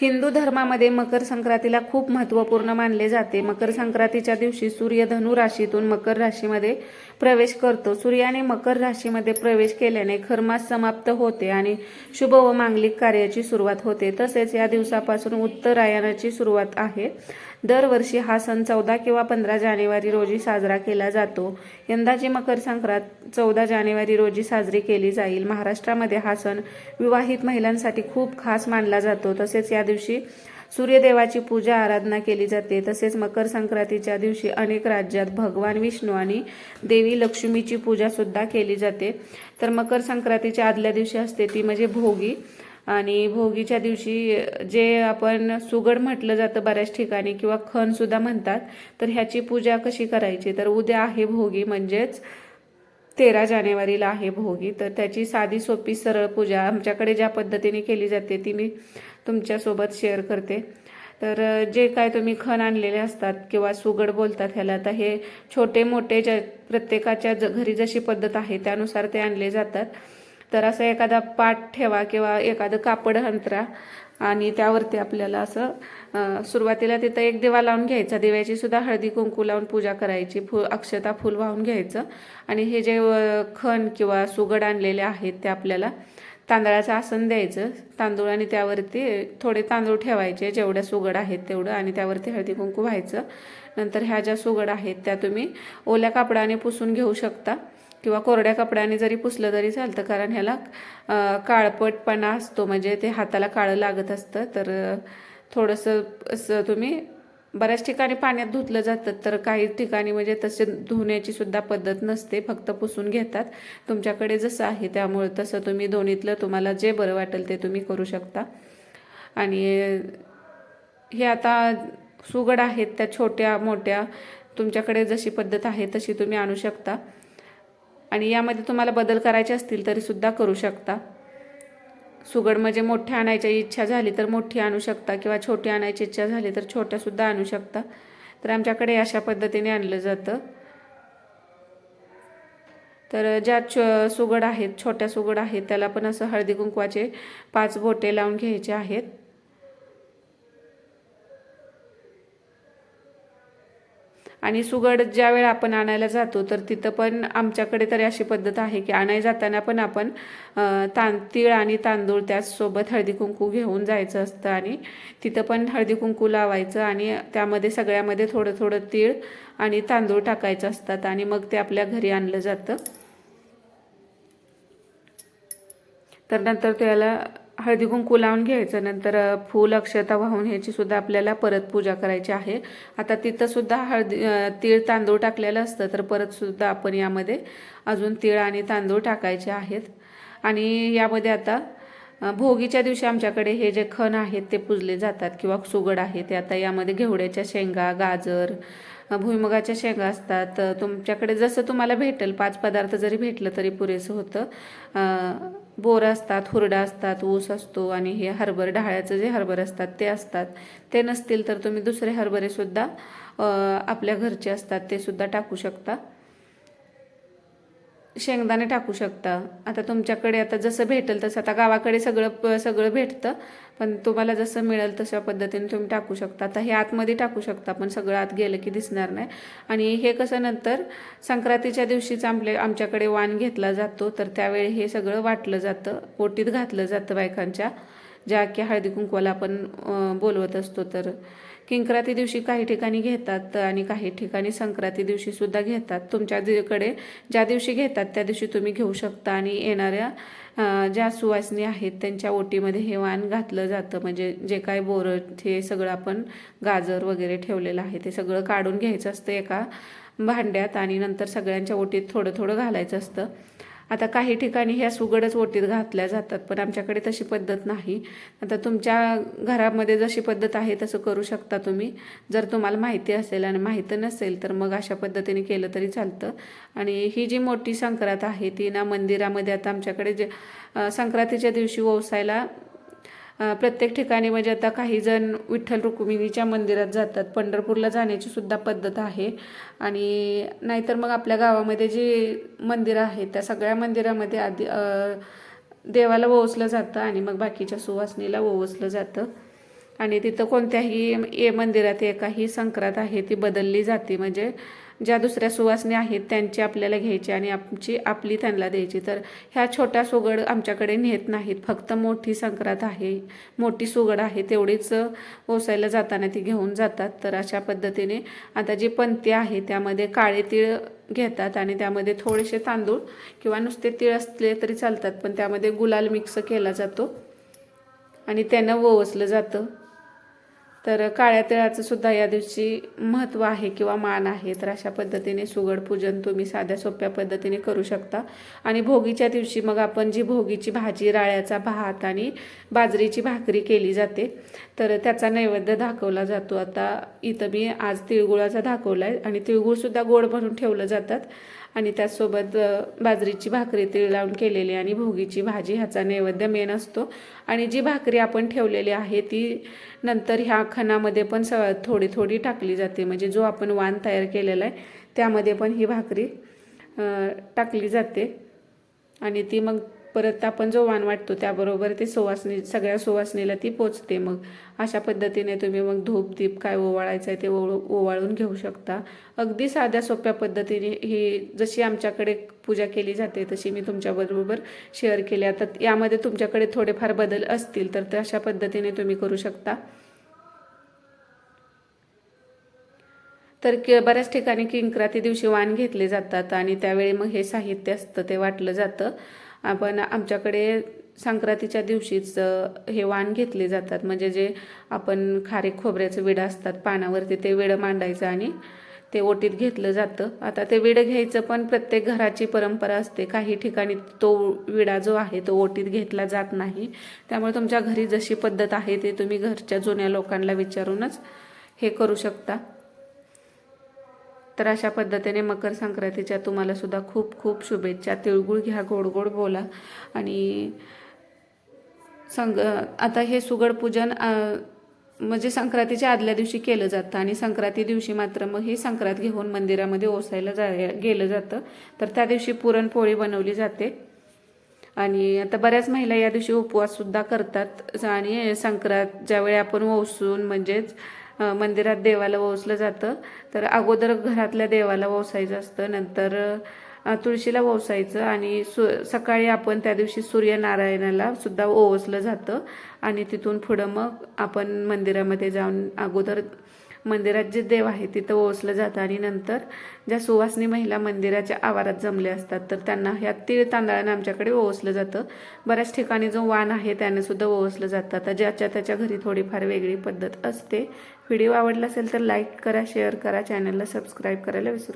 हिंदू धर्मामध्ये मकर संक्रांतीला खूप महत्त्वपूर्ण मानले जाते. मकर संक्रांतीच्या दिवशी सूर्य धनु राशीतून मकर राशीमध्ये प्रवेश करतो. सूर्याने मकर राशीमध्ये प्रवेश केल्याने खरमास समाप्त होते आणि शुभ व मांगलिक कार्याची सुरुवात होते. तसेच या दिवसापासून उत्तरायणाची सुरुवात आहे. दरवर्षी हा सण चौदा किंवा पंधरा जानेवारी रोजी साजरा केला जातो. यंदाची मकर संक्रांत चौदा जानेवारी रोजी साजरी केली जाईल. महाराष्ट्रामध्ये हा सण विवाहित महिलांसाठी खूप खास मानला जातो. तसेच या दिवशी सूर्यदेवाची पूजा आराधना केली जाते. तसेच मकर संक्रांतीच्या दिवशी अनेक राज्यात भगवान विष्णू आणि देवी लक्ष्मीची पूजा सुद्धा केली जाते. तर मकर संक्रांतीच्या आदल्या दिवशी असते ती म्हणजे भोगी. आणि भोगीच्या दिवशी जे आपण सुगड म्हटलं जातं बऱ्याच ठिकाणी किंवा खणसुद्धा म्हणतात तर ह्याची पूजा कशी करायची? तर उद्या आहे भोगी म्हणजेच तेरा जानेवारीला आहे भोगी. तर त्याची साधी सोपी सरळ पूजा आमच्याकडे ज्या पद्धतीने केली जाते ती मी तुमच्यासोबत शेअर करते. तर जे काय तुम्ही खण आणलेले असतात किंवा सुगड बोलतात ह्याला तर हे छोटे मोठे ज्या प्रत्येकाच्या ज घरी जशी पद्धत आहे त्यानुसार ते आणले जातात. तर असं एखादा पाट ठेवा किंवा एखादं कापड अंतरा आणि त्यावरती आपल्याला असं सुरुवातीला तिथं एक दिवा लावून घ्यायचा. दिव्याची सुद्धा हळदी कुंकू लावून पूजा करायची. फु अक्षता फुल वाहून घ्यायचं. आणि हे जे खण किंवा सुगड आणलेले आहेत ते आपल्याला तांदळाचं आसन द्यायचं. तांदूळ आणि त्यावरती थोडे तांदूळ ठेवायचे. जेवढ्या सुगड आहेत तेवढं आणि त्यावरती हळदी कुंकू व्हायचं. नंतर ह्या ज्या सुगड आहेत त्या तुम्ही ओल्या कापडाने पुसून घेऊ शकता किंवा कोरड्या कपड्याने जरी पुसलं तरी चालतं. कारण ह्याला काळपटपणा असतो. म्हणजे ते हाताला काळं लागत असतं. तर थोडंसं असं तुम्ही बऱ्याच ठिकाणी पाण्यात धुतलं जातं तर काही ठिकाणी म्हणजे तसे धुण्याची सुद्धा पद्धत नसते फक्त पुसून घेतात. तुमच्याकडे जसं आहे त्यामुळे तसं तुम्ही दोन्हीतलं तुम्हाला जे बरं वाटेल ते तुम्ही करू शकता. आणि हे आता सुगड आहेत त्या छोट्या मोठ्या तुमच्याकडे जशी पद्धत आहे तशी तुम्ही आणू शकता. आणि यामध्ये तुम्हाला बदल करायचे असतील तरीसुद्धा करू शकता. सुगड म्हणजे मोठ्या आणायची इच्छा झाली तर मोठी आणू शकता किंवा छोटी आणायची इच्छा झाली तर छोट्या सुद्धा आणू शकता. तर आमच्याकडे अशा पद्धतीने आणलं जातं. तर ज्या छ सुगड आहेत छोट्या सुगड आहेत त्याला पण असं हळदी कुंकवाचे पाच बोटे लावून घ्यायचे आहेत. आणि सुगड ज्या वेळा आपण आणायला जातो तर तिथं पण आमच्याकडे तरी अशी पद्धत आहे की आणाय जाताना पण आपण तां तीळ आणि तांदूळ त्याचसोबत हळदी कुंकू घेऊन जायचं असतं आणि तिथं पण हळदी कुंकू लावायचं आणि त्यामध्ये सगळ्यामध्ये थोडं थोडं तीळ आणि तांदूळ टाकायचं असतात आणि मग ते आपल्या घरी आणलं जातं. तर नंतर त्याला हळदी कुंकू लावून घ्यायचं नंतर फूल अक्षता वाहून ह्याची सुद्धा आपल्याला परत पूजा करायची आहे. आता तिथं सुद्धा हळदी तीळ तांदूळ टाकलेलं असतं तर परत सुद्धा आपण यामध्ये अजून तीळ आणि तांदूळ टाकायचे आहेत. आणि यामध्ये आता भोगीच्या दिवशी आमच्याकडे हे जे खण आहेत ते पुजले जातात किंवा सुगड आहे ते आता यामध्ये घेवड्याच्या शेंगा गाजर भुईमुगाच्या शेंगा असतात. तुमच्याकडे जसं तुम्हाला भेटेल पाच पदार्थ जरी भेटलं तरी पुरेसं होतं. बोर असतात हुरडा असतात ऊस असतो आणि हे हरभर ढाळ्याचं जे हरभर असतात ते असतात. ते नसतील तर तुम्ही दुसरे हरभरेसुद्धा आपल्या घरचे असतात ते सुद्धा टाकू शकता. शेंगदाणे टाकू शकता. आता तुमच्याकडे आता जसं भेटेल तसं आता गावाकडे सगळं प- सगळं भेटतं. पण तुम्हाला जसं मिळेल तशा पद्धतीने तुम्ही टाकू शकता. आता हे आतमध्ये टाकू शकता पण सगळं आत गेलं की दिसणार नाही. आणि हे कसं नंतर संक्रांतीच्या दिवशीच आमले आमच्याकडे वाण घेतला जातो. तर त्यावेळी हे सगळं वाटलं जातं. ओटीत घातलं जातं बायकांच्या. ज्या की हळदी कुंकवाला आपण बोलवत असतो. तर किंक्राती दिवशी काही ठिकाणी घेतात आणि काही ठिकाणी संक्रांती दिवशी सुद्धा घेतात. तुमच्याकडे ज्या दिवशी घेतात त्या दिवशी तुम्ही घेऊ शकता. आणि येणाऱ्या ज्या सुवासनी आहेत त्यांच्या ओटीमध्ये हे वाण घातलं जातं. म्हणजे जे काय बोरं हे सगळं आपण गाजर वगैरे ठेवलेलं आहे ते सगळं काढून घ्यायचं असतं एका भांड्यात आणि नंतर सगळ्यांच्या ओटीत थोडं थोडं घालायचं असतं. आता काही ठिकाणी ह्या सुगडच ओटीत घातल्या जातात पण आमच्याकडे तशी पद्धत नाही. आता तुमच्या घरामध्ये जशी पद्धत आहे तसं करू शकता तुम्ही. जर तुम्हाला माहिती असेल आणि माहिती नसेल तर मग अशा पद्धतीने केलं तरी चालतं. आणि ही जी मोठी संक्रांत आहे ती ना मंदिरामध्ये आता आमच्याकडे जे संक्रांतीच्या दिवशी ओसायला प्रत्येक ठिकाणी म्हणजे आता काही जण विठ्ठल रुक्मिणीच्या मंदिरात जातात. पंढरपूरला जाण्याची सुद्धा पद्धत आहे. आणि नाहीतर मग आपल्या गावामध्ये जी मंदिरं आहेत त्या सगळ्या मंदिरामध्ये आधी देवाला ओवसलं जातं आणि मग बाकीच्या सुवासनीला ओवसलं जातं. आणि तिथं कोणत्याही ए मंदिरात एकाही संक्रांत आहे ती बदलली जाते. म्हणजे ज्या दुसऱ्या सुवासनी आहेत त्यांची आपल्याला घ्यायची आणि आमची आपली त्यांना द्यायची. तर ह्या छोट्या सुगड आमच्याकडे नेत नाहीत. फक्त मोठी संक्रांत आहे. मोठी सुगड आहे. तेवढीच ओसायला जाताना ती घेऊन जातात. तर अशा पद्धतीने आता जी पंथी आहे त्यामध्ये काळे तीळ घेतात आणि त्यामध्ये थोडेसे तांदूळ किंवा नुसते तीळ असले तरी चालतात. पण त्यामध्ये गुलाल मिक्स केला जातो आणि त्यानं ओवसलं जातं. तर काळ्या तिळाचं सुद्धा या दिवशी महत्त्व आहे किंवा मान आहे. तर अशा पद्धतीने सुगड पूजन तुम्ही साध्या सोप्या पद्धतीने करू शकता. आणि भोगीच्या दिवशी मग आपण जी भोगीची भाजी राळ्याचा भात आणि बाजरीची भाकरी केली जाते तर त्याचा नैवेद्य दाखवला जातो. आता इथं मी आज तिळगुळाचा दाखवला आहे आणि तिळगुळसुद्धा गोड बनून ठेवलं जातात. आणि त्याचसोबत बाजरीची भाकरी तीळ लावून केलेली आणि भोगीची भाजी ह्याचा नैवेद्य मेन असतो. आणि जी भाकरी आपण ठेवलेली आहे ती नंतर ह्या खणामध्ये पण स थोडी थोडी टाकली जाते. म्हणजे जो आपण वाण तयार केलेला आहे त्यामध्ये पण ही भाकरी टाकली जाते. आणि ती मग परत आपण जो वाण वाटतो त्याबरोबर ते सुवासनी सगळ्या सुवासनीला ती पोचते मग. अशा पद्धतीने तुम्ही मग धूप दीप काय ओवाळायचं आहे ते ओळ ओवाळून घेऊ शकता. अगदी साध्या सोप्या पद्धतीने ही जशी आमच्याकडे पूजा केली जाते तशी मी तुमच्याबरोबर शेअर केली. आता यामध्ये तुमच्याकडे थोडेफार बदल असतील तर अशा पद्धतीने तुम्ही करू शकता. तर कि बऱ्याच ठिकाणी किंक्राती दिवशी वाण घेतले जातात आणि त्यावेळी मग हे साहित्य असतं ते वाटलं जातं. आपण आमच्याकडे संक्रांतीच्या दिवशीच हे वाण घेतले जातात. म्हणजे जे आपण खारे खोबऱ्याचं विडं असतात पानावरती ते विडं मांडायचं आणि ते ओटीत घेतलं जातं. आता ते विडं घ्यायचं पण प्रत्येक घराची परंपरा असते. काही ठिकाणी तो विडा जो आहे तो ओटीत घेतला जात नाही. त्यामुळे तुमच्या घरी जशी पद्धत आहे ते तुम्ही घरच्या जुन्या लोकांना विचारूनच हे करू शकता. तर अशा पद्धतीने मकर संक्रांतीच्या तुम्हाला सुद्धा खूप खूप शुभेच्छा. तिळगुळ घ्या गोड गोड बोला. आणि संग आता हे सुगड पूजन म्हणजे संक्रांतीच्या आदल्या दिवशी केलं जातं. आणि संक्रांती दिवशी मात्र मग ही संक्रांत घेऊन मंदिरामध्ये ओसायला जा गेलं जातं. तर त्या दिवशी पुरणपोळी बनवली जाते. आणि आता बऱ्याच महिला या दिवशी उपवाससुद्धा करतात. आणि संक्रांत ज्यावेळी आपण ओसून म्हणजेच मंदिरात देवाला ओसलं जातं. तर अगोदर घरातल्या देवाला ओसायचं असतं. नंतर तुळशीला ओसायचं आणि सु सकाळी आपण त्या दिवशी सूर्यनारायणाला सुद्धा ओवसलं जातं. आणि तिथून पुढं मग आपण मंदिरामध्ये जाऊन अगोदर मंदिरात जे देव आहे तिथं ओसलं जातं. आणि नंतर ज्या सुवासनी महिला मंदिराच्या आवारात जमल्या असतात तर त्यांना ह्या तीळ तांदळानं आमच्याकडे ओसलं जातं. बऱ्याच ठिकाणी जो वाण आहे त्याने सुद्धा ओसलं जातं. आता ज्याच्या त्याच्या घरी थोडीफार वेगळी पद्धत असते. व्हिडिओ आवडला असेल तर लाईक करा शेअर करा चॅनलला सबस्क्राईब करायला विसरू